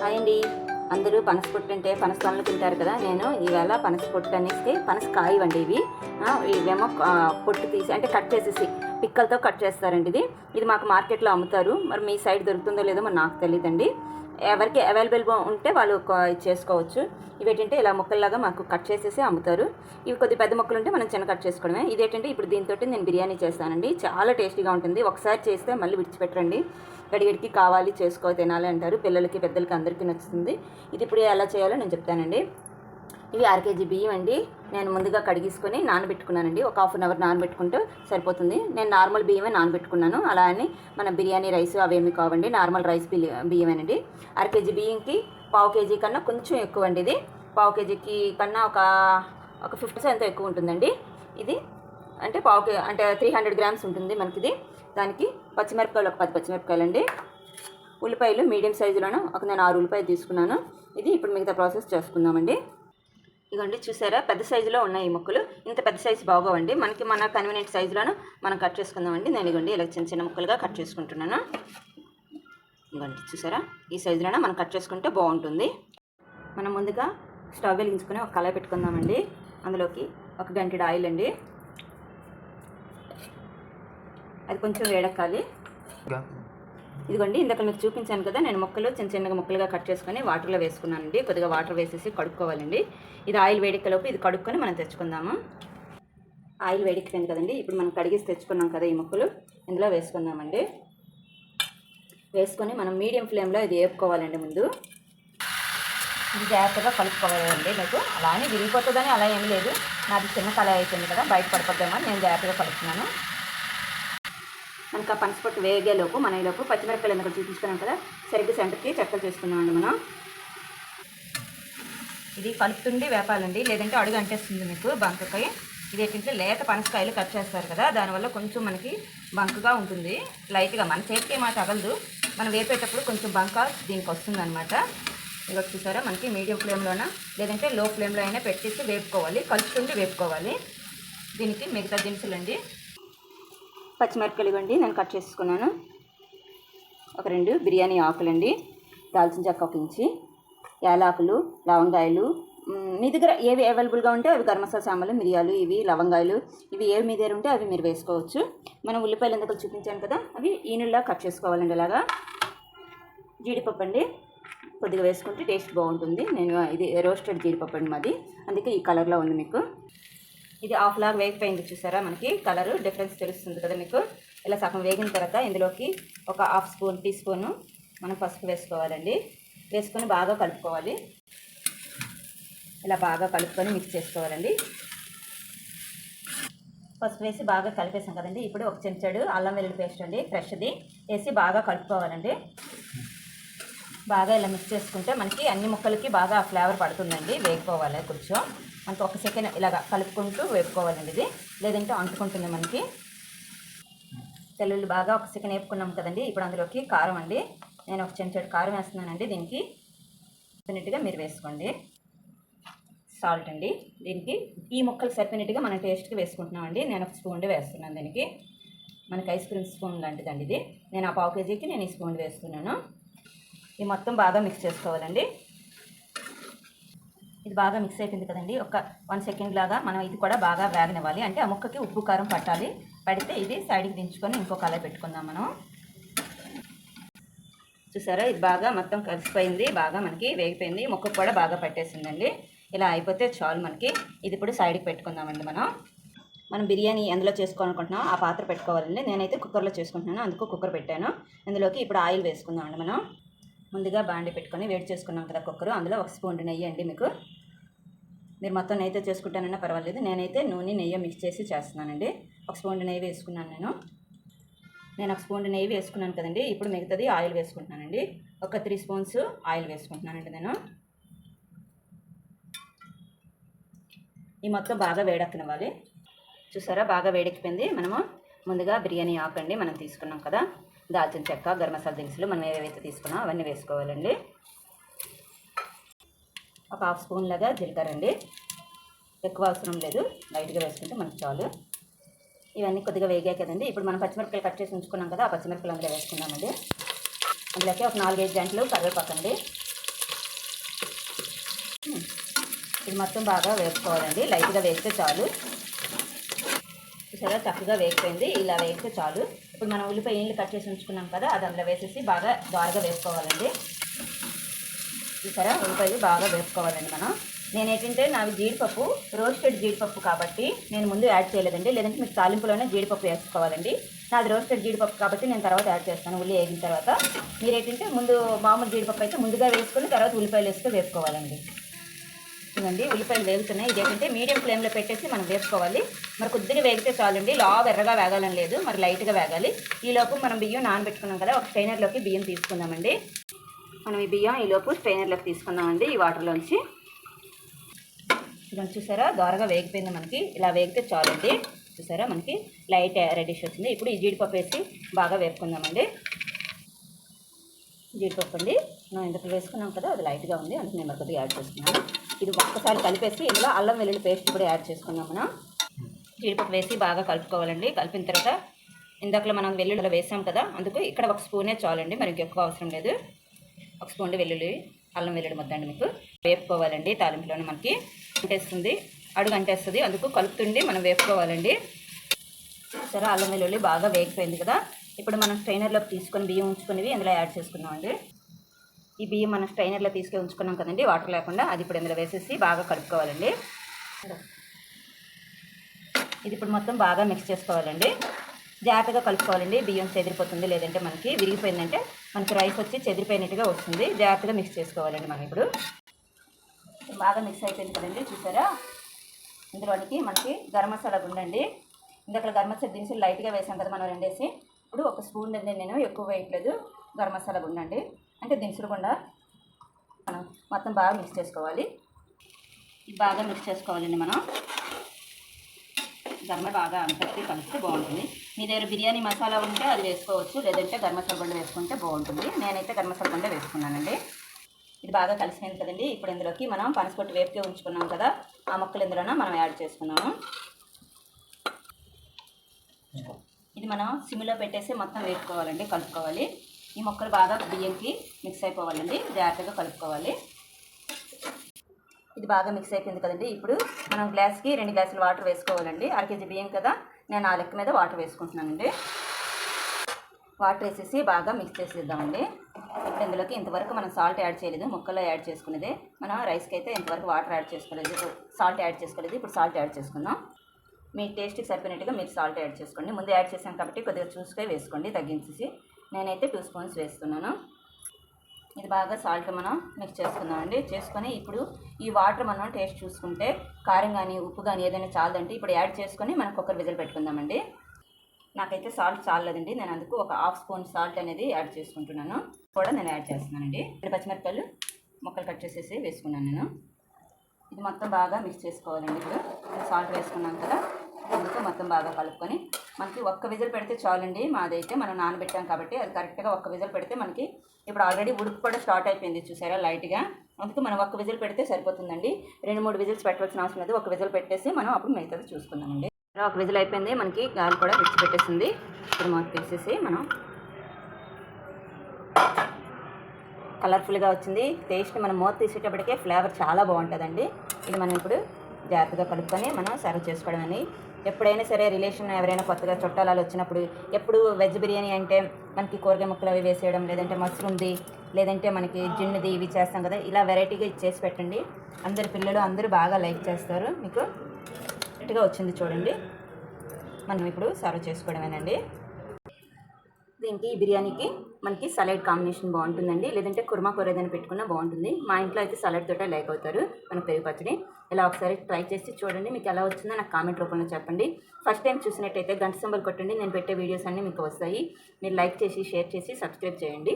Hi అండి. అందరూ పనస పొట్టు అంటే పనస పనులు తింటారు కదా. నేను ఈవేళ పనస పొట్టు అనేసి పనస కాయ అండి ఇవి ఇవేమో పొట్టు తీసి అంటే కట్ చేసేసి పిక్కలతో కట్ చేస్తారండి ఇది. ఇది మాకు మార్కెట్లో అమ్ముతారు. మరి మీ సైడ్ దొరుకుతుందో లేదో మరి నాకు తెలియదండి ఎవరికి అవైలబుల్గా ఉంటే వాళ్ళు చేసుకోవచ్చు. ఇవి ఏంటంటే ఇలా ముక్కల్లాగా మాకు కట్ చేసేసి అమ్ముతారు. ఇవి కొద్ది పెద్ద ముక్కలు ఉంటే మనం చిన్న కట్ చేసుకోవడమే. ఇదేంటంటే ఇప్పుడు దీంతో నేను బిర్యానీ చేస్తానండి. చాలా టేస్టీగా ఉంటుంది. ఒకసారి చేస్తే మళ్ళీ విడిచిపెట్టండి గడిగడికి కావాలి చేసుకో తినాలి అంటారు. పిల్లలకి పెద్దలకి అందరికీ నచ్చుతుంది. ఇది ఇప్పుడు ఎలా చేయాలో నేను చెప్తానండి. ఇవి అర కేజీ బియ్యం అండి. నేను ముందుగా కడిగేసుకొని నానబెట్టుకున్నానండి. ఒక హాఫ్ అన్ అవర్ నానబెట్టుకుంటే సరిపోతుంది. నేను నార్మల్ బియ్యమే నానబెట్టుకున్నాను. అలా అని మన బిర్యానీ రైస్ అవేమి కావండి. నార్మల్ రైస్ బియ్య బియ్యమేనండి. అర కేజీ బియ్యంకి పావు కేజీ కన్నా కొంచెం ఎక్కువ అండి ఇది. పావు కేజీకి కన్నా ఒక ఒక ఫిఫ్టీ పర్సెంట్ ఎక్కువ ఉంటుందండి. ఇది అంటే పావు కే అంటే త్రీ హండ్రెడ్ గ్రామ్స్ ఉంటుంది మనకి ఇది దానికి పచ్చిమిరపకాయలు ఒక పది పచ్చిమిరపకాయలు అండి ఉల్లిపాయలు మీడియం సైజులోను ఒక నేను ఆరు ఉల్లిపాయలు తీసుకున్నాను. ఇది ఇప్పుడు మిగతా ప్రాసెస్ చేసుకుందామండి. ఇదిగోండి చూసారా? పెద్ద సైజులో ఉన్నాయి ఈ ముక్కలు. ఇంత పెద్ద సైజు బాగోవండి. మనకి మన కన్వీనియంట్ సైజులోను మనం కట్ చేసుకుందామండి. నేను ఇగోండి ఇలా చిన్న చిన్న ముక్కలుగా కట్ చేసుకుంటున్నాను. ఇదిగోండి చూసారా? ఈ సైజులోనే మనం కట్ చేసుకుంటే బాగుంటుంది. మనం ముందుగా స్టవ్ వెలిగించుకొని ఒక కళాయి పెట్టుకుందామండి. అందులోకి ఒక గంటెడు ఆయిల్ అండి. అది కొంచెం వేడెక్కాలి. ఇదిగోండి ఇందాక మీకు చూపించాను కదా నేను ముక్కలు చిన్న చిన్నగా ముక్కలుగా కట్ చేసుకొని వాటర్లో వేసుకున్నానండి. కొద్దిగా వాటర్ వేసేసి కడుక్కోవాలండి. ఇది ఆయిల్ వేడెక్కలోపు ఇది కడుక్కొని మనం తెచ్చుకుందాము. ఆయిల్ వేడెక్కిపోయింది కదండి ఇప్పుడు మనం కడిగేసి తెచ్చుకున్నాం కదా ఈ ముక్కలు ఇందులో వేసుకుందామండి. వేసుకొని మనం మీడియం ఫ్లేమ్లో ఇది వేపుకోవాలండి ముందు. ఇది జాగ్రత్తగా కలుపుకోవాలండి మీకు. అలా అని విరిగిపోతుందని అలా ఏం లేదు. నాది చిన్న కళాయి అయిపోయింది కదా బయట పడిపోద్దామని నేను జాగ్రత్తగా కలుపుతున్నాను. మనకు ఆ పనసపొట్టు వేగేలోపు మన ఈలోపు పచ్చిమిరపకాయలు ఎందుకు చూపించుకున్నాం కదా సరిగ్గా సెంటర్కి చెక్కలు చేసుకున్నామండి మనం. ఇది కలుపుతుండి వేపాలండి లేదంటే అడుగు అంటేస్తుంది మీకు బంకకాయ ఇది ఏంటంటే లేత పనసకాయలు కట్ చేస్తారు కదా దానివల్ల కొంచెం మనకి బంకగా ఉంటుంది. లైట్గా మన చేతికి మాట తగలదు మనం వేపేటప్పుడు కొంచెం బంక దీనికి వస్తుంది అనమాట ఇక చూసారా మనకి మీడియం ఫ్లేమ్లోన లేదంటే లో ఫ్లేమ్లో అయినా పెట్టేసి వేపుకోవాలి కలుపుతుండి వేపుకోవాలి. దీనికి మిగతా దినుసులండి. పచ్చిమిరపకాయలు ఇవ్వండి నేను కట్ చేసుకున్నాను. ఒక రెండు బిర్యానీ ఆకులండి దాల్చిన చెక్క ఒక ఇంచి యాలాకులు లవంగాయలు మీ దగ్గర ఏవి అవైలబుల్గా ఉంటే అవి గరం మసాలా సామాన్లు మిరియాలు ఇవి లవంగాయలు ఇవి ఏవి మీ దగ్గర ఉంటే అవి మీరు వేసుకోవచ్చు. మనం ఉల్లిపాయలు ఎందుకు చూపించాను కదా అవి ఈనుల్లా కట్ చేసుకోవాలండి అలాగా జీడిపప్పు అండి కొద్దిగా వేసుకుంటే టేస్ట్ బాగుంటుంది. నేను ఇది రోస్టెడ్ జీడిపప్పు అండి మాది అందుకే ఈ కలర్లో ఉంది మీకు. ఇది హాఫ్ లాగా వేగిపోయింది చూసారా మనకి? కలరు డిఫరెన్స్ తెలుస్తుంది కదా మీకు? ఇలా సగం వేగిన తర్వాత ఇందులోకి ఒక హాఫ్ స్పూన్ టీ స్పూను మనం పసుపు వేసుకోవాలండి. వేసుకొని బాగా కలుపుకోవాలి. ఇలా బాగా కలుపుకొని మిక్స్ చేసుకోవాలండి. పసుపు వేసి బాగా కలిపేసాం కదండి. ఇప్పుడు ఒక చెంచాడు అల్లం వెల్లుల్లి పేస్ట్ అండి ఫ్రెష్ది. వేసి బాగా కలుపుకోవాలండి. బాగా ఇలా మిక్స్ చేసుకుంటే మనకి అన్ని ముక్కలకి బాగా ఫ్లేవర్ పడుతుందండి. వేగిపోవాలి కొంచెం. అంత ఒక సెకండ్ ఇలాగ కలుపుకుంటూ వేపుకోవాలండి ఇది. లేదంటే అంటుకుంటుంది మనకి. తెల్లుల్లి బాగా ఒక సెకండ్ వేపుకున్నాం కదండి. ఇప్పుడు అందులోకి కారం అండి. నేను ఒక చెంచాడు కారం వేస్తున్నానండి దీనికి. సరిపోయినట్టుగా మీరు వేసుకోండి. సాల్ట్ అండి. దీనికి ఈ ముక్కలు సరిపోయినట్టుగా మనం టేస్ట్కి వేసుకుంటున్నామండి. నేను ఒక స్పూన్ వేస్తున్నాను దీనికి. మనకి ఐస్ క్రీమ్ స్పూన్ లాంటిదండి ఇది. నేను ఆ పావు కేజీకి నేను ఈ స్పూన్ వేస్తున్నాను. ఇది మొత్తం బాగా మిక్స్ చేసుకోవాలండి. ఇది బాగా మిక్స్ అయిపోయింది కదండి. ఒక వన్ సెకండ్ లాగా మనం ఇది కూడా బాగా వేగనివ్వాలి. అంటే ఆ ముక్కకి ఉప్పు కారం పట్టాలి. పడితే ఇది సైడ్కి దించుకొని ఇంకో కలర్ పెట్టుకుందాం మనం. చూసారా? ఇది బాగా మొత్తం కలిసిపోయింది. బాగా మనకి వేగిపోయింది. ముక్కకు కూడా బాగా పట్టేసిందండి. ఇలా అయిపోతే చాలు మనకి. ఇది ఇప్పుడు సైడ్కి పెట్టుకుందామండి మనం. మనం బిర్యానీ ఎందులో చేసుకోవాలనుకుంటున్నాం ఆ పాత్ర పెట్టుకోవాలండి. నేనైతే కుక్కర్లో చేసుకుంటున్నాను. అందుకు కుక్కర్ పెట్టాను. ఇందులోకి ఇప్పుడు ఆయిల్ వేసుకుందామండి మనం. ముందుగా బాండి పెట్టుకొని వేడి చేసుకున్నాం కదా కుక్కరు అందులో ఒక స్పూన్ నెయ్యి అండి మీకు. మీరు మొత్తం నెయ్యితో చేసుకుంటానన్నా పర్వాలేదు. నేనైతే నూనె నెయ్యి మిక్స్ చేసి చేస్తున్నానండి. ఒక స్పూన్ నెయ్యి వేసుకున్నాను నేను. నేను ఒక స్పూన్ నెయ్యి వేసుకున్నాను కదండి. ఇప్పుడు మిగతాది ఆయిల్ వేసుకుంటున్నానండి. ఒక త్రీ స్పూన్స్ ఆయిల్ వేసుకుంటున్నానండి నేను. ఈ మొత్తం బాగా వేడెక్కనివ్వాలి. చూసారా? బాగా వేడెక్కిపోయింది. మనము ముందుగా బిర్యానీ ఆకండి మనం తీసుకున్నాం కదా. దాల్చిన చెక్క గరం మసాలా దినుసులు మనం ఏవైతే తీసుకున్నాం అవన్నీ వేసుకోవాలండి. ఒక హాఫ్ స్పూన్ లాగా జీలకర్ర అండి. ఎక్కువ అవసరం లేదు. లైట్గా వేసుకుంటే మనకు చాలు. ఇవన్నీ కొద్దిగా వేగాయి కదండి. ఇప్పుడు మనం పచ్చిమిరపకాయలు కట్ చేసి ఉంచుకున్నాం కదా ఆ పచ్చిమిరపకాయలు అందులో వేసుకుందామండి అందులోకి ఒక నాలుగైదు గంటలు కరివేపాకు అండి. ఇది మొత్తం బాగా వేసుకోవాలండి లైట్గా వేస్తే చాలు. చూసారా? చక్కగా వేగిపోయింది. ఇలా వేస్తే చాలు. ఇప్పుడు మనం ఉల్లిపాయ నీళ్ళు కట్ చేసి ఉంచుకున్నాం కదా అది అందులో వేసేసి బాగా ద్వారగా వేసుకోవాలండి చూసారా? ఉల్లిపాయలు బాగా వేసుకోవాలండి మనం. నేను ఏంటంటే నావి జీడిపప్పు రోస్టెడ్ జీడిపప్పు కాబట్టి నేను ముందు యాడ్ చేయలేదండి. లేదంటే మీకు తాలింపులోనే జీడిపప్పు వేసుకోవాలండి. నాది రోస్టెడ్ జీడిపప్పు కాబట్టి నేను తర్వాత యాడ్ చేస్తాను ఉల్లి వేగిన తర్వాత. మీరు ఏంటంటే ముందు మామూలు జీడిపప్పు అయితే ముందుగా వేసుకొని తర్వాత ఉల్లిపాయలు వేసుకొని వేసుకోవాలండి ఇదండి ఉల్లిపాయలు వేగుతున్నాయి. ఇదేంటంటే మీడియం ఫ్లేమ్లో పెట్టేసి మనం వేసుకోవాలి మరి కొద్దిగా వేగితే చాలండి. లావ్ ఎర్రగా వేగాలని లేదు. మరి లైట్గా వేగాలి. ఈలోపు మనం బియ్యం నానబెట్టుకున్నాం కదా ఒక స్ట్రైనర్లోకి బియ్యం తీసుకుందామండి. మనం ఈ బియ్యం ఈలోపు స్ట్రైనర్లోకి తీసుకుందామండి ఈ వాటర్లోంచి. ఇదని చూసారా దోరగా వేగిపోయింది మనకి. ఇలా వేగితే చాలండి. చూసారా మనకి లైట్ రెడిష్ వచ్చింది. ఇప్పుడు ఈ జీడిపప్పు వేసి బాగా వేపుకుందామండి. జీడిపప్పు అండి. మనం ఇంతకు వేసుకున్నాం కదా అది లైట్గా ఉంది. అందుకు నేను కొద్దిగా యాడ్ చేసుకున్నాను ఇది ఒక్కసారి కలిపేసి ఇందులో అల్లం వెల్లుల్లి పేస్ట్ కూడా యాడ్ చేసుకుందాం మనం. జీడిపప్పు వేసి బాగా కలుపుకోవాలండి. కలిపిన తర్వాత ఇందాకలో మనం వెల్లుల్లిలో వేసాం కదా అందుకు ఇక్కడ ఒక స్పూనే చాలండి. మరి ఎక్కువ అవసరం లేదు. ఒక స్పూన్ వెల్లుల్లి అల్లం వెల్లుల్లి ముద్దండి మీకు. వేపుకోవాలండి తాలింపులోనే మనకి. అంటేస్తుంది అడుగు అంటేస్తుంది. అందుకు కలుపుతుండి మనం వేపుకోవాలండి. సరే అల్లం వెల్లుల్లి బాగా వేగిపోయింది కదా. ఇప్పుడు మనం స్ట్రైనర్లోకి తీసుకొని బియ్యం ఉంచుకునేవి ఇందులో యాడ్ చేసుకున్నామండి ఈ బియ్యం మనం స్ట్రైనర్లో తీసుకొని ఉంచుకున్నాం కదండి వాటర్ లేకుండా అది ఇప్పుడు ఇందులో వేసేసి బాగా కలుపుకోవాలండి. ఇది ఇప్పుడు మొత్తం బాగా మిక్స్ చేసుకోవాలండి. జాగ్రత్తగా కలుపుకోవాలండి. బియ్యం చెదిరిపోతుంది లేదంటే మనకి విరిగిపోయిందంటే మనకి రైస్ వచ్చి చెదిరిపోయినట్టుగా వస్తుంది. జాగ్రత్తగా మిక్స్ చేసుకోవాలండి మనం ఇప్పుడు. బాగా మిక్స్ అయిపోయింది కదండి చూసారా? ఇందులోనికి మనకి గరం మసాలా ఉండండి ఇందాక గరం మసాలా దినుసులు లైట్గా వేసాం కదా మనం రెండేసి. ఇప్పుడు ఒక స్పూన్ అనేది నేను ఎక్కువ వేయట్లేదు గరం మసాలా గుండండి. అంటే దినుసులు కూడా మనం మొత్తం బాగా మిక్స్ చేసుకోవాలి. బాగా మిక్స్ చేసుకోవాలండి మనం. గర్మ బాగా అంతటి కలిస్తే బాగుంటుంది. మీ దగ్గర బిర్యానీ మసాలా ఉంటే అది వేసుకోవచ్చు లేదంటే గర్మ మసాలా వేసుకుంటే బాగుంటుంది. నేనైతే గరం వేసుకున్నానండి. ఇది బాగా కలిసిపోయింది కదండి. ఇప్పుడు ఇందులోకి మనం పనసపొట్టు వేపుకే ఉంచుకున్నాం కదా ఆ మొక్కలు ఇందులోన మనం యాడ్ చేసుకున్నాము. ఇది మనం సిమ్లో పెట్టేసి మొత్తం వేపుకోవాలండి కలుపుకోవాలి. ఈ మొక్కలు బాగా బియ్యంకి మిక్స్ అయిపోవాలండి. జాగ్రత్తగా కలుపుకోవాలి. ఇది బాగా మిక్స్ అయిపోయింది కదండి. ఇప్పుడు మనం గ్లాస్కి రెండు గ్లాసులు వాటర్ వేసుకోవాలండి. అర కేజీ బియ్యం కదా. నేను ఆ లెక్క మీద వాటర్ వేసుకుంటున్నానండి. వాటర్ వేసేసి బాగా మిక్స్ చేసేద్దామండి. ఇప్పుడు ఇందులోకి ఇంతవరకు మనం సాల్ట్ యాడ్ చేయలేదు. ముక్కల్లో యాడ్ చేసుకునేది మనం రైస్కి అయితే ఇంతవరకు వాటర్ యాడ్ చేసుకోలేదు. సాల్ట్ యాడ్ చేసుకోలేదు. ఇప్పుడు సాల్ట్ యాడ్ చేసుకుందాం. మీ టేస్ట్కి సరిపోయినట్టుగా మీరు సాల్ట్ యాడ్ చేసుకోండి. ముందు యాడ్ చేసాం కాబట్టి కొద్దిగా చూసుకొని వేసుకోండి. తగ్గించేసి నేనైతే టూ స్పూన్స్ వేస్తున్నాను. ఇది బాగా సాల్ట్ మనం మిక్స్ చేసుకుందామండి. చేసుకొని ఇప్పుడు ఈ వాటర్ మనం టేస్ట్ చూసుకుంటే కారం కానీ ఉప్పు కానీ ఏదైనా చాలదంటే ఇప్పుడు యాడ్ చేసుకొని మనం కుక్కర్ విజిల్ పెట్టుకుందామండి. నాకైతే సాల్ట్ చాలదండి. నేను అందుకు ఒక హాఫ్ స్పూన్ సాల్ట్ అనేది యాడ్ చేసుకుంటున్నాను. కూడా నేను యాడ్ చేస్తున్నానండి. ఇప్పుడు పచ్చిమిరపకాయలు ముక్కలు కట్ చేసేసి వేసుకున్నాను నేను. ఇది మొత్తం బాగా మిక్స్ చేసుకోవాలండి ఇప్పుడు. సాల్ట్ వేసుకున్నాం కదా అందుకు మొత్తం బాగా కలుపుకొని మనకి ఒక్క విజిల్ పెడితే చాలండి. మాదైతే మనం నానబెట్టాం కాబట్టి అది కరెక్ట్గా ఒక్క విజిల్ పెడితే మనకి ఇప్పుడు ఆల్రెడీ ఉడుకు కూడా స్టార్ట్ అయిపోయింది చూసారా లైట్గా. అందుకు మనం ఒక్క విజిల్ పెడితే సరిపోతుందండి. రెండు మూడు విజిల్స్ పెట్టవలసిన అవసరం లేదు. ఒక విజిల్ పెట్టేసి మనం అప్పుడు మిగతాది చూసుకుందామండి. ఒక విజిల్ అయిపోయింది. మనకి గాలి కూడా విడిచి పెట్టేసింది. ఇప్పుడు మాకు తీసేసి మనం కలర్ఫుల్గా వచ్చింది. టేస్ట్ మనం మూత తీసేటప్పటికే ఫ్లేవర్ చాలా బాగుంటుందండి. ఇది మనం ఇప్పుడు జాగ్రత్తగా కలుపుకొని మనం సర్వ్ చేసుకోవడం అని ఎప్పుడైనా సరే రిలేషన్ ఎవరైనా కొత్తగా చుట్టాలు వచ్చినప్పుడు ఎప్పుడు వెజ్ బిర్యానీ అంటే మనకి కూరగాయ ముక్కలు అవి వేసేయడం లేదంటే మష్రూమ్ది లేదంటే మనకి జిన్నుది ఇవి చేస్తాం కదా ఇలా వెరైటీగా చేసి పెట్టండి. అందరు పిల్లలు అందరూ బాగా లైక్ చేస్తారు. మీకు కరెక్ట్గా వచ్చింది చూడండి. మనం ఇప్పుడు సర్వ్ చేసుకోవడమేనండి. దీనికి ఈ బిర్యానీకి మనకి సలాడ్ కాంబినేషన్ బాగుంటుందండి. లేదంటే కుర్మా కూర ఏదైనా పెట్టుకున్నా బాగుంటుంది. మా ఇంట్లో అయితే సలాడ్ తోటే లైక్ అవుతారు మన పెరుగు పచ్చడి. ఇలా ఒకసారి ట్రై చేసి చూడండి. మీకు ఎలా వచ్చిందో నాకు కామెంట్ రూపంలో చెప్పండి. ఫస్ట్ టైం చూసినట్టయితే గంట సింబల్ కొట్టండి. నేను పెట్టే వీడియోస్ అన్నీ మీకు వస్తాయి. మీరు లైక్ చేసి షేర్ చేసి సబ్స్క్రైబ్ చేయండి.